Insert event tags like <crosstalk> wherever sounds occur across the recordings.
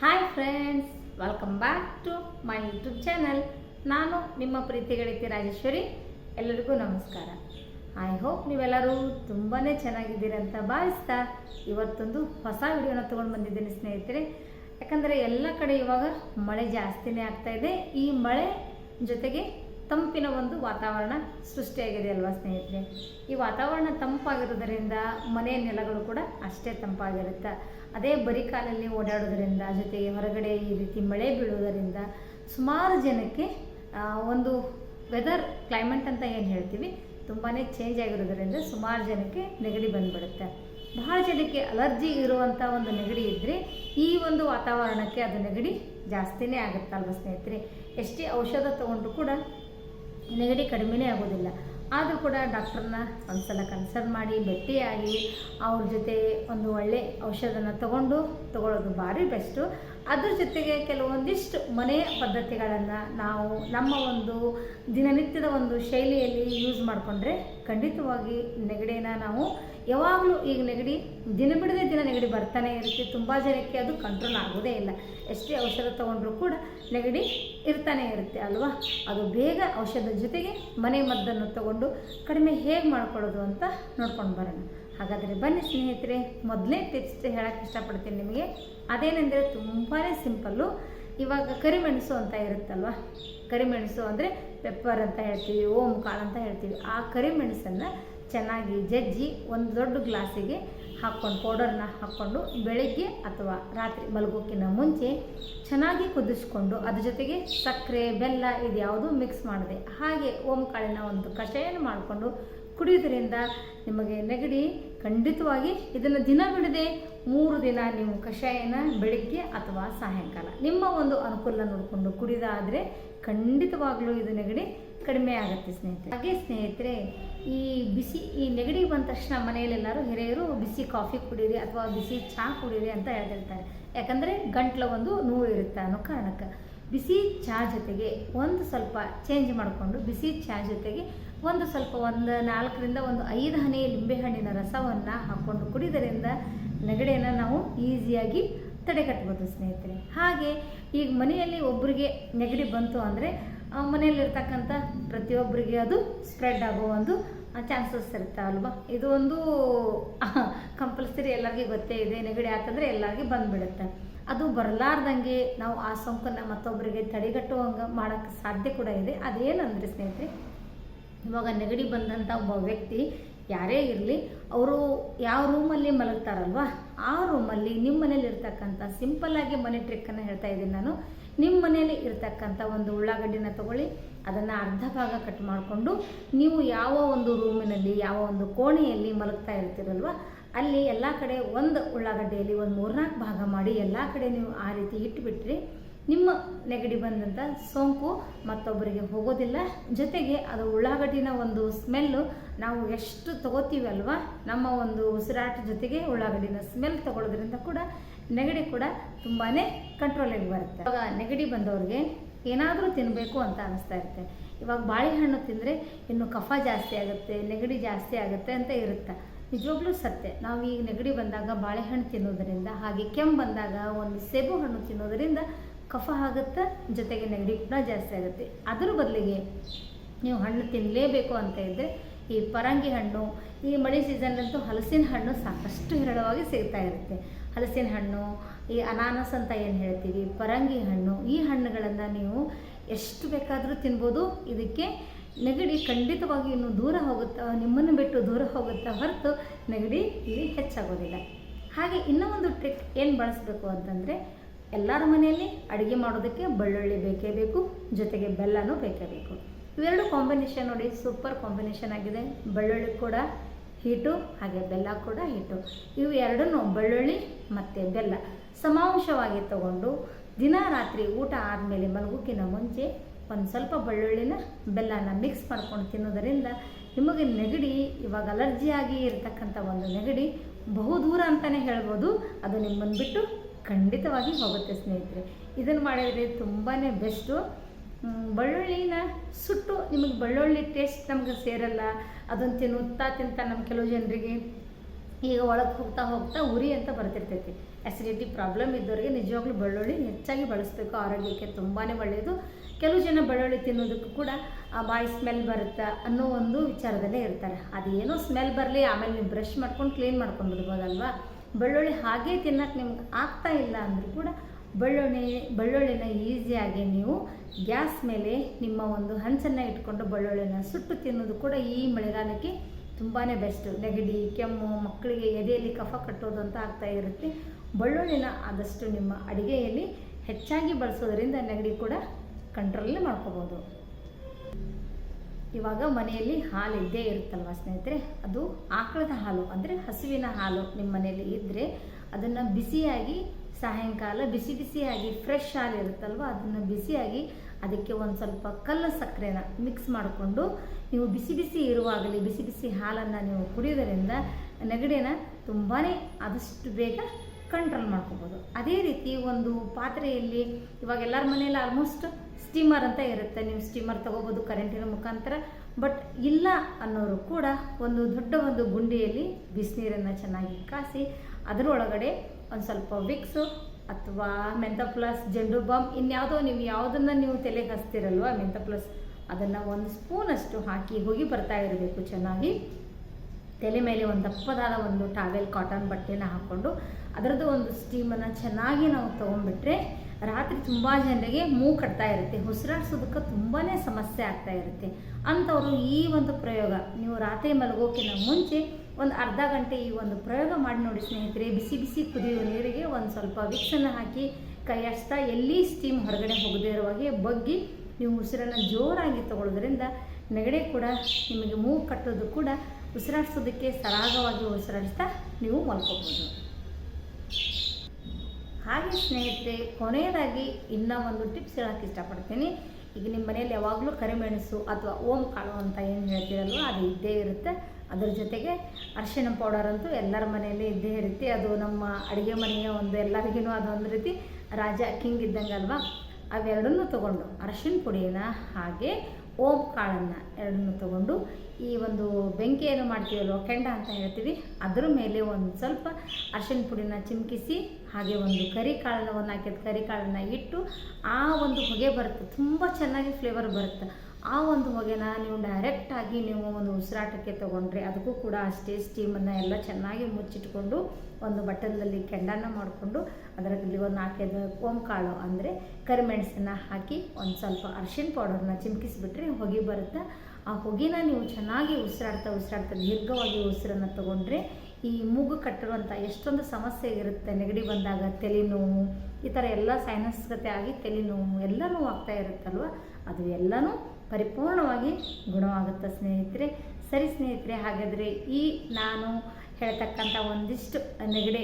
Hi friends welcome back to my YouTube channel ನಾನು ನಿಮ್ಮ ಪ್ರೀತಿ ಗೆಳತಿ ರಾಜೇಶ್ವರಿ, ಎಲ್ಲರಿಗೂ ನಮಸ್ಕಾರ. ಐ ಹೋಪ್ ನೀವೆಲ್ಲರೂ ತುಂಬಾ ಚೆನ್ನಾಗಿದ್ದೀರಿ ಅಂತ ಭಾವಿಸ್ತಾ ಇವತ್ತೊಂದು ಹೊಸ ವಿಡಿಯೋನ ತೊಗೊಂಡು ಬಂದಿದ್ದೀನಿ ಸ್ನೇಹಿತರೆ. ಯಾಕಂದರೆ ಎಲ್ಲ ಕಡೆ ಇವಾಗ ಮಳೆ ಜಾಸ್ತಿನೇ ಆಗ್ತಾ ಇದೆ. ಈ ಮಳೆ ಜೊತೆಗೆ ತಂಪಿನ ಒಂದು ವಾತಾವರಣ ಸೃಷ್ಟಿಯಾಗಿದೆ ಅಲ್ವಾ ಸ್ನೇಹಿತರೆ? ಈ ವಾತಾವರಣ ತಂಪಾಗಿರೋದರಿಂದ ಮನೆಯ ನೆಲಗಳು ಕೂಡ ಅಷ್ಟೇ ತಂಪಾಗಿರುತ್ತೆ. ಅದೇ ಬರಿಕಾಲಲ್ಲಿ ಕಾಲಲ್ಲಿ ಓಡಾಡೋದ್ರಿಂದ, ಜೊತೆಗೆ ಹೊರಗಡೆ ಈ ರೀತಿ ಮಳೆ ಬೀಳೋದರಿಂದ ಸುಮಾರು ಜನಕ್ಕೆ ಒಂದು ವೆದರ್ ಕ್ಲೈಮೇಟ್ ಅಂತ ಏನು ಹೇಳ್ತೀವಿ ತುಂಬಾ ಚೇಂಜ್ ಆಗಿರೋದರಿಂದ ಸುಮಾರು ಜನಕ್ಕೆ ನೆಗಡಿ ಬಂದ್ಬಿಡುತ್ತೆ. ಬಹಳ ಜನಕ್ಕೆ ಅಲರ್ಜಿ ಇರುವಂಥ ಒಂದು ನೆಗಡಿ ಇದ್ದರೆ ಈ ಒಂದು ವಾತಾವರಣಕ್ಕೆ ಅದು ನೆಗಡಿ ಜಾಸ್ತಿನೇ ಆಗುತ್ತಲ್ವ ಸ್ನೇಹಿತರೆ? ಎಷ್ಟೇ ಔಷಧ ತೊಗೊಂಡ್ರು ಕೂಡ ನೆಗಡಿ ಕಡಿಮೆನೇ ಆಗೋದಿಲ್ಲ. ಆದರೂ ಕೂಡ ಡಾಕ್ಟ್ರನ್ನ ಒಂದ್ಸಲ ಕನ್ಸಲ್ಟ್ ಮಾಡಿ ಭೇಟಿಯಾಗಿ ಅವ್ರ ಜೊತೆ ಒಂದು ಒಳ್ಳೆ ಔಷಧನ ತಗೊಂಡು ತಗೊಳ್ಳೋದು ಭಾರಿ ಬೆಸ್ಟು. ಅದ್ರ ಜೊತೆಗೆ ಕೆಲವೊಂದಿಷ್ಟು ಮನೆ ಪದ್ಧತಿಗಳನ್ನು ನಾವು ನಮ್ಮ ಒಂದು ದಿನನಿತ್ಯದ ಒಂದು ಶೈಲಿಯಲ್ಲಿ ಯೂಸ್ ಮಾಡಿಕೊಂಡ್ರೆ ಖಂಡಿತವಾಗಿ ನೆಗಡಿನ ನಾವು ಯಾವಾಗಲೂ ಈಗ ನೆಗಡಿ ದಿನ ಬಿಡದೆ ದಿನ ನೆಗಡಿ ಬರ್ತಾನೆ ಇರುತ್ತೆ. ತುಂಬ ಜನಕ್ಕೆ ಅದು ಕಂಟ್ರೋಲ್ ಆಗೋದೇ ಇಲ್ಲ. ಎಷ್ಟೇ ಔಷಧ ತೊಗೊಂಡ್ರೂ ಕೂಡ ನೆಗಡಿ ಇರ್ತಾನೆ ಇರುತ್ತೆ ಅಲ್ವಾ? ಅದು ಬೇಗ ಔಷಧದ ಜೊತೆಗೆ ಮನೆ ಮದ್ದನ್ನು ತಗೊಂಡು ಕಡಿಮೆ ಹೇಗೆ ಮಾಡ್ಕೊಳ್ಳೋದು ಅಂತ ನೋಡ್ಕೊಂಡು ಬರೋಣ. ಹಾಗಾದರೆ ಬನ್ನಿ ಸ್ನೇಹಿತರೆ ಮೊದಲನೇ ಟಿಪ್ಸ್ ಹೇಳೋಕ್ಕೆ ಇಷ್ಟಪಡ್ತೀನಿ ನಿಮಗೆ. ಅದೇನೆಂದರೆ ತುಂಬಾ ಸಿಂಪಲ್ಲು ಇವಾಗ ಕರಿಮೆಣಸು ಅಂತ ಇರುತ್ತಲ್ವ? ಕರಿಮೆಣಸು ಅಂದರೆ ಪೆಪ್ಪರ್ ಅಂತ ಹೇಳ್ತೀವಿ ಓಮ್ ಕಾಳು ಅಂತ ಹೇಳ್ತೀವಿ. ಆ ಕರಿಮೆಣಸನ್ನು ಚೆನ್ನಾಗಿ ಜಜ್ಜಿ ಒಂದು ದೊಡ್ಡ ಗ್ಲಾಸಿಗೆ ಹಾಕ್ಕೊಂಡು ಪೌಡರ್ನ ಹಾಕ್ಕೊಂಡು ಬೆಳಗ್ಗೆ ಅಥವಾ ರಾತ್ರಿ ಮಲಗೋಕ್ಕಿಂತ ಮುಂಚೆ ಚೆನ್ನಾಗಿ ಕುದಿಸ್ಕೊಂಡು ಅದ್ರ ಜೊತೆಗೆ ಸಕ್ಕರೆ, ಬೆಲ್ಲ ಇದು ಯಾವುದು ಮಿಕ್ಸ್ ಮಾಡಿದೆ ಹಾಗೆ ಓಮ್ ಕಾಳಿನ ಒಂದು ಕಷಾಯನ ಮಾಡಿಕೊಂಡು ಕುಡಿಯೋದ್ರಿಂದ ನಿಮಗೆ ನೆಗಡಿ ಖಂಡಿತವಾಗಿ ಇದನ್ನು ದಿನ ಬಿಡದೆ ಮೂರು ದಿನ ನೀವು ಕಷಾಯನ ಬೆಳಿಗ್ಗೆ ಅಥವಾ ಸಾಯಂಕಾಲ ನಿಮ್ಮ ಒಂದು ಅನುಕೂಲ ನೋಡಿಕೊಂಡು ಕುಡಿದಾದರೆ ಖಂಡಿತವಾಗಲೂ ಇದು ನೆಗಡಿ ಕಡಿಮೆ ಆಗುತ್ತೆ ಸ್ನೇಹಿತರೆ. ಹಾಗೆ ಸ್ನೇಹಿತರೆ, ಈ ಬಿಸಿ, ಈ ನೆಗಡಿ ಬಂದ ತಕ್ಷಣ ಮನೆಯಲ್ಲೆಲ್ಲರೂ ಹಿರಿಯರು ಬಿಸಿ ಕಾಫಿ ಕುಡೀರಿ ಅಥವಾ ಬಿಸಿ ಚಹಾ ಕುಡೀರಿ ಅಂತ ಹೇಳ್ತಿರ್ತಾರೆ ಯಾಕಂದರೆ ಗಂಟ್ಲ ಒಂದು ನೋವು ಇರುತ್ತೆ ಅನ್ನೋ ಕಾರಣಕ್ಕೆ. ಬಿಸಿ ಚಹಾ ಜೊತೆಗೆ ಒಂದು ಸ್ವಲ್ಪ ಚೇಂಜ್ ಮಾಡಿಕೊಂಡು ಬಿಸಿ ಚಹಾ ಜೊತೆಗೆ ಒಂದು ಸ್ವಲ್ಪ ಒಂದು ನಾಲ್ಕರಿಂದ ಒಂದು ಐದು ಹನಿ ಲಿಂಬೆಹಣ್ಣಿನ ರಸವನ್ನು ಹಾಕ್ಕೊಂಡು ಕುಡಿಯೋದರಿಂದ ನೆಗಡಿಯನ್ನು ನಾವು ಈಸಿಯಾಗಿ ತಡೆಗಟ್ಬೋದು ಸ್ನೇಹಿತರೆ. ಹಾಗೆ ಈಗ ಮನೆಯಲ್ಲಿ ಒಬ್ಬರಿಗೆ ನೆಗಡಿ ಬಂತು ಅಂದರೆ ಮನೆಯಲ್ಲಿರ್ತಕ್ಕಂಥ ಪ್ರತಿಯೊಬ್ಬರಿಗೆ ಅದು ಸ್ಪ್ರೆಡ್ ಆಗೋ ಒಂದು ಚಾನ್ಸಸ್ ಇರುತ್ತೆ ಅಲ್ವಾ? ಇದು ಒಂದು <laughs> ಕಂಪಲ್ಸರಿ ಎಲ್ಲರಿಗೂ ಗೊತ್ತೇ ಇದೆ, ನೆಗಡಿ ಆತಂದರೆ ಎಲ್ಲರಿಗೂ ಬಂದುಬಿಡುತ್ತೆ. ಅದು ಬರಲಾರ್ದಂಗೆ ನಾವು ಆ ಸೋಂಕನ್ನು ಮತ್ತೊಬ್ಬರಿಗೆ ತಡೆಗಟ್ಟುವಂಗೆ ಮಾಡೋಕ್ಕೆ ಸಾಧ್ಯ ಕೂಡ ಇದೆ. ಅದೇನಂದರೆ ಸ್ನೇಹಿತರೆ ಇವಾಗ ನೆಗಡಿ ಬಂದಂಥ ಒಬ್ಬ ವ್ಯಕ್ತಿ ಯಾರೇ ಇರಲಿ, ಅವರು ಯಾವ ರೂಮಲ್ಲಿ ಮಲಗ್ತಾರಲ್ವ, ಆ ರೂಮಲ್ಲಿ ನಿಮ್ಮ ಮನೇಲಿ ಇರ್ತಕ್ಕಂಥ ಸಿಂಪಲ್ಲಾಗಿ ಮನೆ ಟ್ರಿಕ್ಕನ್ನು ಹೇಳ್ತಾ ಇದ್ದೀನಿ ನಾನು. ನಿಮ್ಮ ಮನೇಲಿ ಇರ್ತಕ್ಕಂಥ ಒಂದು ಉಳ್ಳಾಗಡ್ಡಿನ ತಗೊಳ್ಳಿ, ಅದನ್ನು ಅರ್ಧ ಭಾಗ ಕಟ್ ಮಾಡಿಕೊಂಡು ನೀವು ಯಾವ ಒಂದು ರೂಮಿನಲ್ಲಿ ಯಾವ ಒಂದು ಕೋಣೆಯಲ್ಲಿ ಮಲಗ್ತಾ ಇರ್ತೀರಲ್ವ, ಅಲ್ಲಿ ಎಲ್ಲ ಕಡೆ ಒಂದು ಉಳ್ಳಾಗಡ್ಡೆಯಲ್ಲಿ ಒಂದು ಮೂರ್ನಾಲ್ಕು ಭಾಗ ಮಾಡಿ ಎಲ್ಲ ಕಡೆ ನೀವು ಆ ರೀತಿ ಇಟ್ಬಿಟ್ರಿ. ನಿಮ್ಮ ನೆಗಡಿ ಬಂದಂಥ ಸೋಂಕು ಮತ್ತೊಬ್ಬರಿಗೆ ಹೋಗೋದಿಲ್ಲ. ಜೊತೆಗೆ ಅದು ಉಳ್ಳಾಗಡ್ಡಿನ ಒಂದು ಸ್ಮೆಲ್ಲು ನಾವು ಎಷ್ಟು ತಗೋತೀವಿ ಅಲ್ವಾ? ನಮ್ಮ ಒಂದು ಉಸಿರಾಟ ಜೊತೆಗೆ ಉಳ್ಳಾಗಡ್ಡಿನ ಸ್ಮೆಲ್ ತಗೊಳ್ಳೋದ್ರಿಂದ ಕೂಡ ನೆಗಡಿ ಕೂಡ ತುಂಬಾ ಕಂಟ್ರೋಲಾಗಿ ಬರುತ್ತೆ. ಇವಾಗ ನೆಗಡಿ ಬಂದವ್ರಿಗೆ ಏನಾದರೂ ತಿನ್ನಬೇಕು ಅಂತ ಅನಿಸ್ತಾ ಇರುತ್ತೆ. ಇವಾಗ ಬಾಳೆಹಣ್ಣು ತಿಂದರೆ ಇನ್ನು ಕಫ ಜಾಸ್ತಿ ಆಗುತ್ತೆ, ನೆಗಡಿ ಜಾಸ್ತಿ ಆಗುತ್ತೆ ಅಂತ ಇರುತ್ತೆ. ನಿಜವಾಗ್ಲೂ ಸತ್ಯ. ನಾವು ಈಗ ನೆಗಡಿ ಬಂದಾಗ ಬಾಳೆಹಣ್ಣು ತಿನ್ನೋದರಿಂದ ಹಾಗೆ ಕೆಮ್ಮು ಬಂದಾಗ ಒಂದು ಸೇಬು ಹಣ್ಣು ತಿನ್ನೋದರಿಂದ ಕಫ ಆಗುತ್ತೆ, ಜೊತೆಗೆ ನೆಗಡಿ ಕೂಡ ಜಾಸ್ತಿ ಆಗುತ್ತೆ. ಅದರ ಬದಲಿಗೆ ನೀವು ಹಣ್ಣು ತಿನ್ನಲೇಬೇಕು ಅಂತ ಇದ್ದರೆ ಈ ಪರಂಗಿ ಹಣ್ಣು, ಈ ಮಳೆ ಸೀಸನ್ನಂತೂ ಹಲಸಿನ ಹಣ್ಣು ಸಾಕಷ್ಟು ಹೇರಳವಾಗಿ ಸಿಗ್ತಾ ಇರುತ್ತೆ. ಹಲಸಿನ ಹಣ್ಣು, ಈ ಅನಾನಸ್ ಅಂತ ಏನು ಹೇಳ್ತೀವಿ, ಪರಂಗಿ ಹಣ್ಣು, ಈ ಹಣ್ಣುಗಳನ್ನು ನೀವು ಎಷ್ಟು ಬೇಕಾದರೂ ತಿನ್ಬೋದು. ಇದಕ್ಕೆ ನೆಗಡಿ ಖಂಡಿತವಾಗಿ ಇನ್ನು ದೂರ ಹೋಗುತ್ತಾ, ನಿಮ್ಮನ್ನು ಬಿಟ್ಟು ದೂರ ಹೋಗುತ್ತಾ ಹೊರತು ನೆಗಡಿ ಇಲ್ಲಿ ಹೆಚ್ಚಾಗೋದಿಲ್ಲ. ಹಾಗೆ ಇನ್ನೂ ಒಂದು ಟ್ರಿಕ್ ಏನು ಬಳಸಬೇಕು ಅಂತಂದರೆ ಎಲ್ಲರ ಮನೆಯಲ್ಲಿ ಅಡುಗೆ ಮಾಡೋದಕ್ಕೆ ಬೆಳ್ಳುಳ್ಳಿ ಬೇಕೇ ಬೇಕು, ಜೊತೆಗೆ ಬೆಲ್ಲನೂ ಬೇಕೇ ಬೇಕು. ಇವೆರಡು ಕಾಂಬಿನೇಷನ್ ನೋಡಿ ಸೂಪರ್ ಕಾಂಬಿನೇಷನ್ ಆಗಿದೆ. ಬೆಳ್ಳುಳ್ಳಿ ಕೂಡ ಹೀಟು ಹಾಗೆ ಬೆಲ್ಲ ಕೂಡ ಹೀಟು ಇವು ಎರಡನ್ನೂ ಬೆಳ್ಳುಳ್ಳಿ ಮತ್ತು ಬೆಲ್ಲ ಸಮಾಂಶವಾಗಿ ತಗೊಂಡು ದಿನ ರಾತ್ರಿ ಊಟ ಆದಮೇಲೆ ಮಲಗೋಕ್ಕಿಂತ ಮುಂಚೆ ಒಂದು ಸ್ವಲ್ಪ ಬೆಳ್ಳುಳ್ಳಿನ ಬೆಲ್ಲನ ಮಿಕ್ಸ್ ಮಾಡ್ಕೊಂಡು ತಿನ್ನೋದರಿಂದ ನಿಮಗೆ ನೆಗಡಿ, ಇವಾಗ ಅಲರ್ಜಿಯಾಗಿ ಇರತಕ್ಕಂಥ ಒಂದು ನೆಗಡಿ ಬಹುದೂರ ಅಂತಲೇ ಹೇಳ್ಬೋದು. ಅದು ನಿಮ್ಮನ್ನು ಬಿಟ್ಟು ಖಂಡಿತವಾಗಿ ಹೋಗುತ್ತೆ ಸ್ನೇಹಿತರೆ. ಇದನ್ನು ಮಾಡಿದರೆ ತುಂಬಾ ಬೆಸ್ಟು ಬಳ್ಳುಳ್ಳಿನ ಸುಟ್ಟು ನಿಮಗೆ ಬೆಳ್ಳುಳ್ಳಿ ಟೇಸ್ಟ್ ನಮಗೆ ಸೇರಲ್ಲ. ಅದನ್ನು ತಿನ್ನುತ್ತಾ ತಿಂತಾ ನಮ್ಮ ಕೆಲವು ಜನರಿಗೆ. ಈಗ ಒಳಗೆ ಹೋಗ್ತಾ ಹೋಗ್ತಾ ಉರಿ ಅಂತ ಬರ್ತಿರ್ತೈತಿ. ಆ್ಯಸಿಡಿಟಿ ಪ್ರಾಬ್ಲಮ್ ಇದ್ದವರಿಗೆ ನಿಜವಾಗ್ಲೂ ಬೆಳ್ಳುಳ್ಳಿ ಹೆಚ್ಚಾಗಿ ಬಳಸಬೇಕು. ಆರೋಗ್ಯಕ್ಕೆ ತುಂಬಾ ಒಳ್ಳೆಯದು ಕೆಲವು ಜನ ಬೆಳ್ಳುಳ್ಳಿ ತಿನ್ನೋದಕ್ಕೂ ಕೂಡ ಆ ಬಾಯಿ ಸ್ಮೆಲ್ ಬರುತ್ತೆ ಅನ್ನೋ ಒಂದು ವಿಚಾರದಲ್ಲೇ ಇರ್ತಾರೆ. ಅದೇನೋ ಸ್ಮೆಲ್ ಬರಲಿ, ಆಮೇಲೆ ನೀವು ಬ್ರಷ್ ಮಾಡ್ಕೊಂಡು ಕ್ಲೀನ್ ಮಾಡ್ಕೊಂಡು ಬಿಡ್ಬೋದಲ್ವಾ? ಬೆಳ್ಳುಳ್ಳಿ ಹಾಗೇ ತಿನ್ನಕ್ಕೆ ನಿಮ್ಗೆ ಆಗ್ತಾ ಇಲ್ಲ ಅಂದರೂ ಕೂಡ ಬೆಳ್ಳುಳ್ಳಿ, ಬೆಳ್ಳುಳ್ಳಿನ ಈಸಿಯಾಗಿ ನೀವು ಗ್ಯಾಸ್ ಮೇಲೆ ನಿಮ್ಮ ಒಂದು ಹಂಚನ್ನು ಇಟ್ಕೊಂಡು ಬೆಳ್ಳುಳ್ಳಿನ ಸುಟ್ಟು ತಿನ್ನೋದು ಕೂಡ ಈ ಮಳೆಗಾಲಕ್ಕೆ ತುಂಬಾ ಬೆಸ್ಟು ನೆಗಡಿ, ಕೆಮ್ಮು, ಮಕ್ಕಳಿಗೆ ಎದೆಯಲ್ಲಿ ಕಫ ಕಟ್ಟೋದು ಅಂತ ಆಗ್ತಾ ಇರುತ್ತೆ. ಬೆಳ್ಳುಳ್ಳಿನ ಆದಷ್ಟು ನಿಮ್ಮ ಅಡುಗೆಯಲ್ಲಿ ಹೆಚ್ಚಾಗಿ ಬಳಸೋದ್ರಿಂದ ನೆಗಡಿ ಕೂಡ ಕಂಟ್ರೋಲಲ್ಲಿ ಮಾಡ್ಕೋಬೋದು. ಇವಾಗ ಮನೆಯಲ್ಲಿ ಹಾಲು ಇದ್ದೇ ಇರುತ್ತಲ್ವ ಸ್ನೇಹಿತರೆ? ಅದು ಆಕಳದ ಹಾಲು, ಅಂದರೆ ಹಸುವಿನ ಹಾಲು ನಿಮ್ಮ ಮನೆಯಲ್ಲಿ ಇದ್ದರೆ ಅದನ್ನು ಬಿಸಿಯಾಗಿ ಸಾಯಂಕಾಲ ಬಿಸಿ ಬಿಸಿಯಾಗಿ ಫ್ರೆಶ್ ಹಾಲು ಇರುತ್ತಲ್ವ, ಅದನ್ನು ಬಿಸಿಯಾಗಿ ಅದಕ್ಕೆ ಒಂದು ಸ್ವಲ್ಪ ಕಲ್ಲು ಸಕ್ಕರೆನ ಮಿಕ್ಸ್ ಮಾಡಿಕೊಂಡು ನೀವು ಬಿಸಿ ಬಿಸಿ ಇರುವಾಗಲೇ ಬಿಸಿ ಬಿಸಿ ಹಾಲನ್ನು ನೀವು ಕುಡಿಯೋದರಿಂದ ನೆಗಡಿನ ತುಂಬಾ ಆದಷ್ಟು ಬೇಗ ಕಂಟ್ರೋಲ್ ಮಾಡ್ಕೋಬೋದು. ಅದೇ ರೀತಿ ಒಂದು ಪಾತ್ರೆಯಲ್ಲಿ ಇವಾಗ ಎಲ್ಲರ ಮನೆಯಲ್ಲಿ ಆಲ್ಮೋಸ್ಟ್ ಸ್ಟೀಮರ್ ಅಂತ ಇರುತ್ತೆ. ನೀವು ಸ್ಟೀಮರ್ ತಗೋಬೋದು ಕರೆಂಟಿನ ಮುಖಾಂತರ. ಬಟ್ ಇಲ್ಲ ಅನ್ನೋರು ಕೂಡ ಒಂದು ದೊಡ್ಡ ಒಂದು ಗುಂಡಿಯಲ್ಲಿ ಬಿಸಿನೀರನ್ನು ಚೆನ್ನಾಗಿ ಕಾಸಿ, ಅದರೊಳಗಡೆ ಒಂದು ಸ್ವಲ್ಪ ವಿಕ್ಸು ಅಥವಾ ಮೆಂತ ಪ್ಲಸ್ ಜಂಡು ಬಾಂಬ್ ಇನ್ಯಾವುದೋ ನೀವು ಯಾವುದನ್ನು ನೀವು ತಲೆಗೆ ಹಚ್ತಿರಲ್ವ ಮೆಂತ ಪ್ಲಸ್ ಅದನ್ನು ಒಂದು ಸ್ಪೂನಷ್ಟು ಹಾಕಿ ಹೋಗಿ ಬರ್ತಾ ಇರಬೇಕು ಚೆನ್ನಾಗಿ. ತಲೆ ಮೇಲೆ ಒಂದು ದಪ್ಪದಾದ ಒಂದು ಟಾವೆಲ್ ಕಾಟನ್ ಬಟ್ಟೆನ ಹಾಕ್ಕೊಂಡು ಅದರದ್ದು ಒಂದು ಸ್ಟೀಮನ್ನು ಚೆನ್ನಾಗಿ ನಾವು ತೊಗೊಂಡ್ಬಿಟ್ರೆ ರಾತ್ರಿ ತುಂಬ ಜನರಿಗೆ ಮೂ ಕಟ್ತಾ ಇರುತ್ತೆ, ಉಸಿರಾಡ್ಸೋದಕ್ಕೆ ತುಂಬಾ ಸಮಸ್ಯೆ ಆಗ್ತಾ ಇರುತ್ತೆ. ಅಂಥವರು ಈ ಒಂದು ಪ್ರಯೋಗ, ನೀವು ರಾತ್ರಿ ಮಲಗೋಕಿನ ಮುಂಚೆ ಒಂದು ಅರ್ಧ ಗಂಟೆ ಈ ಒಂದು ಪ್ರಯೋಗ ಮಾಡಿ ನೋಡಿ ಸ್ನೇಹಿತರೆ, ಬಿಸಿ ಬಿಸಿ ಕುದಿಯುವ ನೀರಿಗೆ ಒಂದು ಸ್ವಲ್ಪ ವಿಕ್ಸನ್ನು ಹಾಕಿ ಕೈ ಹಚ್ತಾ ಎಲ್ಲಿ ಸ್ಟೀಮ್ ಹೊರಗಡೆ ಹೋಗದೇ ಇರುವ ಹಾಗೆ ಬಗ್ಗಿ ನೀವು ಉಸಿರನ್ನು ಜೋರಾಗಿ ತಗೊಳ್ಳೋದ್ರಿಂದ ನೆಗಡೆ ಕೂಡ ನಿಮಗೆ ಮೂಗು ಕಟ್ಟೋದು ಕೂಡ ಉಸಿರಾಡಿಸೋದಕ್ಕೆ ಸರಾಗವಾಗಿ ಉಸಿರಾಡಿಸ್ತಾ ನೀವು ಮಲ್ಕೋಬೋದು. ಹಾಗೆ ಸ್ನೇಹಿತರೆ, ಕೊನೆಯದಾಗಿ ಇನ್ನೂ ಒಂದು ಟಿಪ್ಸ್ ಹೇಳೋಕ್ಕೆ ಇಷ್ಟಪಡ್ತೀನಿ. ಈಗ ನಿಮ್ಮ ಮನೆಯಲ್ಲಿ ಯಾವಾಗಲೂ ಕರಿಮೆಣಸು ಅಥವಾ ಓಂ ಕಾಳು ಅಂತ ಏನು ಹೇಳ್ತೀರಲ್ವ, ಅದು ಇದ್ದೇ ಇರುತ್ತೆ. ಅದ್ರ ಜೊತೆಗೆ ಅರಿಶಿಣ ಪೌಡರ್ ಅಂತೂ ಎಲ್ಲರ ಮನೆಯಲ್ಲಿ ಇದ್ದೇ ಇರುತ್ತೆ. ಅದು ನಮ್ಮ ಅಡುಗೆ ಮನೆಯ ಒಂದು ಎಲ್ಲರಿಗೂ ಅದೊಂದು ರೀತಿ ರಾಜ ಕಿಂಗ್ ಇದ್ದಂಗೆ ಅಲ್ವಾ? ಅವೆರಡನ್ನೂ ತೊಗೊಂಡು ಅರಶಿನ ಪುಡಿನ ಹಾಗೆ ಓಂ ಕಾಳನ್ನು ಎರಡನ್ನು ತೊಗೊಂಡು ಈ ಒಂದು ಬೆಂಕಿಯನ್ನು ಮಾಡ್ತೀವಲ್ವ, ಕೆಂಡ ಅಂತ ಹೇಳ್ತೀವಿ, ಅದರ ಮೇಲೆ ಒಂದು ಸ್ವಲ್ಪ ಅರ್ಶಿನ ಪುಡಿನ ಚಿಮ್ಕಿಸಿ, ಹಾಗೆ ಒಂದು ಕರಿ ಕಾಳನ್ನು ಒಂದು ಹಾಕಿದ ಕರಿ ಕಾಳನ್ನು ಇಟ್ಟು ಆ ಒಂದು ಹೊಗೆ ಬರುತ್ತೆ. ತುಂಬ ಚೆನ್ನಾಗಿ ಫ್ಲೇವರ್ ಬರುತ್ತೆ. ಆ ಒಂದು ಹೊಗೆನ ನೀವು ಡೈರೆಕ್ಟಾಗಿ ನೀವು ಒಂದು ಉಸಿರಾಟಕ್ಕೆ ತೊಗೊಂಡ್ರೆ ಅದಕ್ಕೂ ಕೂಡ ಅಷ್ಟೇ ಸ್ಟೀಮನ್ನು ಎಲ್ಲ ಚೆನ್ನಾಗಿ ಮುಚ್ಚಿಟ್ಕೊಂಡು ಒಂದು ಬಟ್ಟಲಲ್ಲಿ ಕೆಂಡನ ಮಾಡಿಕೊಂಡು ಅದರಲ್ಲಿ ಒಂದು ನಾಲ್ಕೈದು ಕಾಳು ಅಂದರೆ ಕರಿಮೆಣಸನ್ನು ಹಾಕಿ ಒಂದು ಸ್ವಲ್ಪ ಅರ್ಶಿನ ಪೌಡರ್ನ ಚಿಮ್ಕಿಸಿಬಿಟ್ರೆ ಹೊಗೆ ಬರುತ್ತೆ? ಆ ಹೊಗೆನ ನೀವು ಚೆನ್ನಾಗಿ ಉಸಿರಾಡ್ತಾ ಉಸಿರಾಡ್ತಾ ದೀರ್ಘವಾಗಿ ಉಸಿರನ್ನು ತೊಗೊಂಡ್ರೆ ಈ ಮೂಗು ಕಟ್ಟಿರುವಂಥ ಎಷ್ಟೊಂದು ಸಮಸ್ಯೆ ಇರುತ್ತೆ. ನೆಗಡಿ ಬಂದಾಗ ತಲೆನೋವು ಈ ಥರ ಎಲ್ಲ ಸೈನಸ್ ಗತೆ ಆಗಿ ತಲೆನೋವು ಎಲ್ಲ ನೋವು ಆಗ್ತಾ ಇರುತ್ತಲ್ವ? ಅದು ಎಲ್ಲನೂ ಪರಿಪೂರ್ಣವಾಗಿ ಗುಣವಾಗುತ್ತೆ ಸ್ನೇಹಿತರೆ. ಸರಿ ಸ್ನೇಹಿತರೆ, ಹಾಗಾದರೆ ಈ ನಾನು ಹೇಳ್ತಕ್ಕಂಥ ಒಂದಿಷ್ಟು ನೆಗಡಿ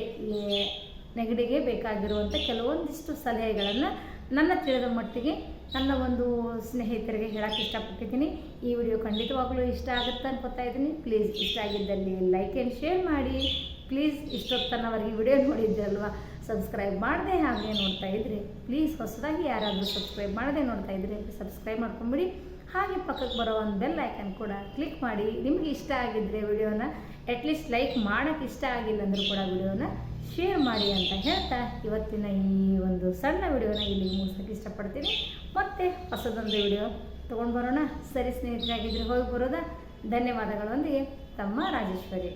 ನೆಗಡಿಗೆ ಬೇಕಾಗಿರುವಂಥ ಕೆಲವೊಂದಿಷ್ಟು ಸಲಹೆಗಳನ್ನು ನನ್ನ ತಿಳಿದ ಮಟ್ಟಿಗೆ ನನ್ನ ಒಂದು ಸ್ನೇಹಿತರಿಗೆ ಹೇಳೋಕ್ಕೆ ಇಷ್ಟಪಟ್ಟಿದ್ದೀನಿ. ಈ ವಿಡಿಯೋ ಖಂಡಿತವಾಗಲೂ ಇಷ್ಟ ಆಗುತ್ತೆ ಅನ್ಕೋತಾ ಇದ್ದೀನಿ. ಪ್ಲೀಸ್ ಇಷ್ಟ ಆಗಿದ್ದಲ್ಲಿ ಲೈಕ್ ಆ್ಯಂಡ್ ಶೇರ್ ಮಾಡಿ. ಪ್ಲೀಸ್ ಇಷ್ಟೊತ್ತನವರೆಗೆ ವಿಡಿಯೋ ನೋಡಿದ್ದಲ್ವಾ ಸಬ್ಸ್ಕ್ರೈಬ್ ಮಾಡದೆ ಹಾಗೆ ನೋಡ್ತಾ ಇದ್ರಿ, ಪ್ಲೀಸ್ ಹೊಸದಾಗಿ ಯಾರಾದರೂ ಸಬ್ಸ್ಕ್ರೈಬ್ ಮಾಡದೆ ನೋಡ್ತಾ ಇದ್ರಿ ಸಬ್ಸ್ಕ್ರೈಬ್ ಮಾಡ್ಕೊಂಬಿಡಿ. ಹಾಗೆ ಪಕ್ಕಕ್ಕೆ ಬರೋ ಒಂದು ಬೆಲ್ ಐಕನ್ ಕೂಡ ಕ್ಲಿಕ್ ಮಾಡಿ. ನಿಮಗೆ ಇಷ್ಟ ಆಗಿದ್ದರೆ ವಿಡಿಯೋನ ಅಟ್ಲೀಸ್ಟ್ ಲೈಕ್ ಮಾಡೋಕ್ಕೆ ಇಷ್ಟ ಆಗಿಲ್ಲ ಅಂದರೂ ಕೂಡ ವಿಡಿಯೋನ ಶೇರ್ ಮಾಡಿ ಅಂತ ಹೇಳ್ತಾ ಇವತ್ತಿನ ಈ ಒಂದು ಸಣ್ಣ ವಿಡಿಯೋನ ಇಲ್ಲಿ ಮುಗಿಸೋಕ್ಕೆ ಇಷ್ಟಪಡ್ತೀನಿ. ಮತ್ತೆ ಹೊಸದೊಂದು ವಿಡಿಯೋ ತೊಗೊಂಡು ಬರೋಣ. ಸರಿ ಸ್ನೇಹಿತರಾಗಿದ್ದರೆ ಹೋಗಿ ಬರೋದಾ? ಧನ್ಯವಾದಗಳೊಂದಿಗೆ ತಮ್ಮ ರಾಜೇಶ್ವರಿ.